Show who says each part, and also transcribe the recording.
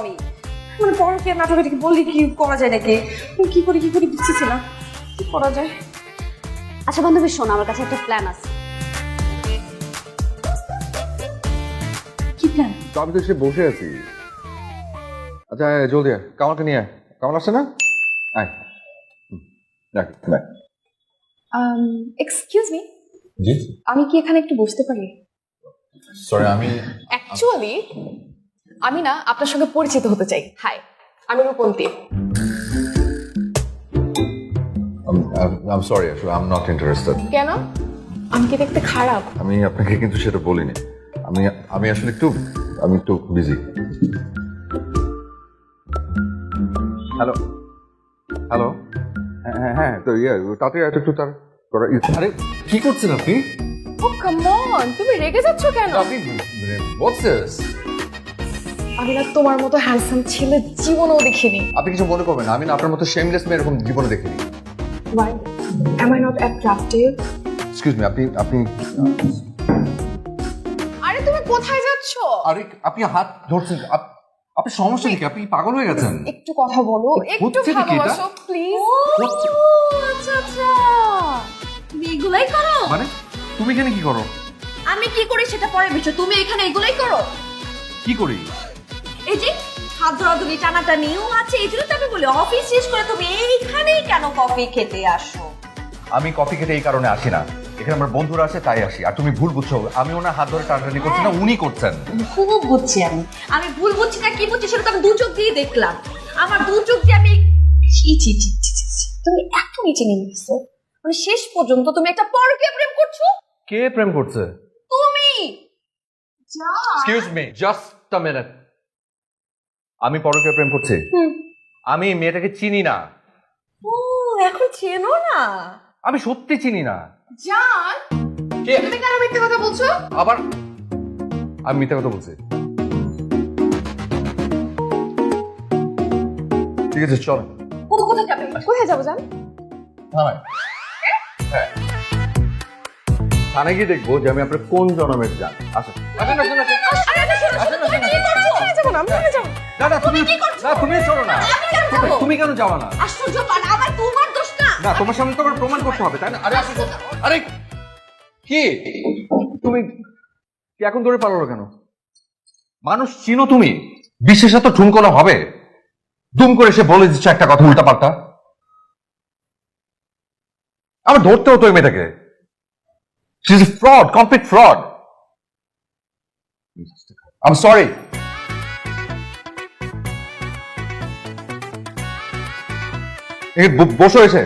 Speaker 1: আমি। মানে পরকে নাটকটাকে বললি কি করা যায় নাকি? কি করি কি করি বুঝতেছি না। কি করা যায়?
Speaker 2: আচ্ছা বান্ধবী শোন আমার কাছে একটা প্ল্যান আছে।
Speaker 1: কি প্ল্যান
Speaker 3: তো আমি তো সে বসে আছি। আচ্ছা আয়, জলদি আয়। কামালকে নিয়ে আয়। কামাল আসছে না? আয়। হুম, রাখ বাই
Speaker 1: এক্সকিউজ মি
Speaker 3: জি।
Speaker 1: আমি কি এখানে একটু বসতে পারি?
Speaker 3: সরি আমি
Speaker 1: অ্যাকচুয়ালি আমি না আপনার সঙ্গে পরিচিত হতে চাই। হাই আমি রূপন্তী।
Speaker 3: আম সরি আসলে আম নট ইন্টারেস্টেড
Speaker 1: কেন? আমি কি দেখতে খারাপ?
Speaker 3: আমি আপনাকে কিন্তু সেটা বলিনি। আমি আমি আসলে একটু আমি একটু বিজি হ্যালো হ্যালো হ্যাঁ হ্যাঁ তো ইয়ে তাড়াতাড়ি একটা একটু তার করা আরে কি করছেন আপনি?
Speaker 1: ও কাম অন তুমি রেগে যাচ্ছ কেন?
Speaker 3: আপনি this?
Speaker 1: আমি না তোমার মতো হ্যান্ডসাম ছেলে জীবনেও দেখিনি।
Speaker 3: আপনি কিছু মনে করবেন না, আমি না আপনার মতো শেমলেস মেয়ে এরকম জীবনে দেখিনি।
Speaker 1: Why? Am I not attractive?
Speaker 3: Excuse me আপনি আপনি
Speaker 1: আরে তুমি কোথায় যাচ্ছ?
Speaker 3: আরে আপনি হাত ধরছেন আপ- আপনি সমস্যা নাকি আপনি পাগল হয়ে গেছেন।
Speaker 1: একটু কথা বলো একটু
Speaker 3: হচ্ছে নাকি এটা?
Speaker 1: ভালোবাসো প্লিজ
Speaker 3: হচ্ছে।
Speaker 1: আচ্ছা আচ্ছা। তুমি এগুলাই করো?
Speaker 3: মানে? তুমি এখানে কি করো?
Speaker 1: আমি কি করি সেটা পরে বিষয়। তুমি এখানে এগুলাই করো?
Speaker 3: কি করি?
Speaker 1: এই যে হাত ধরাধরি টানাটানিও আছে এই জন্য তো আমি বলি অফিস শেষ করে তুমি এইখানেই কেন কফি খেতে আসো?
Speaker 3: আমি কফি খেতে এই কারণে আসি না। এখানে আমার বন্ধুরা আছে তাই আসি। আর তুমি ভুল বুঝছ আমি ওনার হাত ধরে টানাটানি করছি না উনি করছেন।
Speaker 1: খুব বুঝছি আমি। আমি ভুল বুঝছি না কি বুঝছি সেটা তো আমি দু চোখ দিয়ে দেখলাম। আমার দু চোখ দিয়ে আমি ছি ছি ছি ছি ছি, ছি। তুমি এত নিচে নেমে গেছো। মানে শেষ পর্যন্ত তুমি একটা পরকে প্রেম করছ?
Speaker 3: কে প্রেম করছে?
Speaker 1: তুমি! যা
Speaker 3: excuse me just a minute আমি পরকে প্রেম করছি? আমি মেয়েটাকে চিনি না।
Speaker 1: ও এখন চেনো না?
Speaker 3: আমি সত্যি চিনি না।
Speaker 1: জান
Speaker 3: কে?
Speaker 1: তুমি কেন মিথ্যে কথা বলছো?
Speaker 3: আবার? আমি মিথ্যা কথা বলছি। ঠিক আছে চল।
Speaker 1: কোথায় যাবে? কোথায় যাব জান?
Speaker 3: থানায়। হ্যাঁ। থানায় গিয়ে দেখব যে আমি আপনার কোন জনমের যান আসুন।
Speaker 1: যাব না আমি যাব? না।
Speaker 3: না তুমি
Speaker 1: কি করছ?
Speaker 3: না তুমি চলো না।
Speaker 1: আমি কেন যাব?
Speaker 3: তুমি কেন যাওয়া না?
Speaker 1: আশ্চর্য পান আমার তোমার দোষ না।
Speaker 3: না তোমার সামনে তো আমার প্রমাণ করতে হবে তাই না? আরে আরে কি? তুমি কি এখন ধরে কেন? মানুষ চিনো তুমি? বিশেষ এত ঠুনকোনা হবে। দুম করে সে বলে দিচ্ছে একটা কথা উল্টা পাল্টা আমার ধরতে হতো ওই মেয়েটাকে। Fraud complete fraud I'm sorry বসে হয়েছে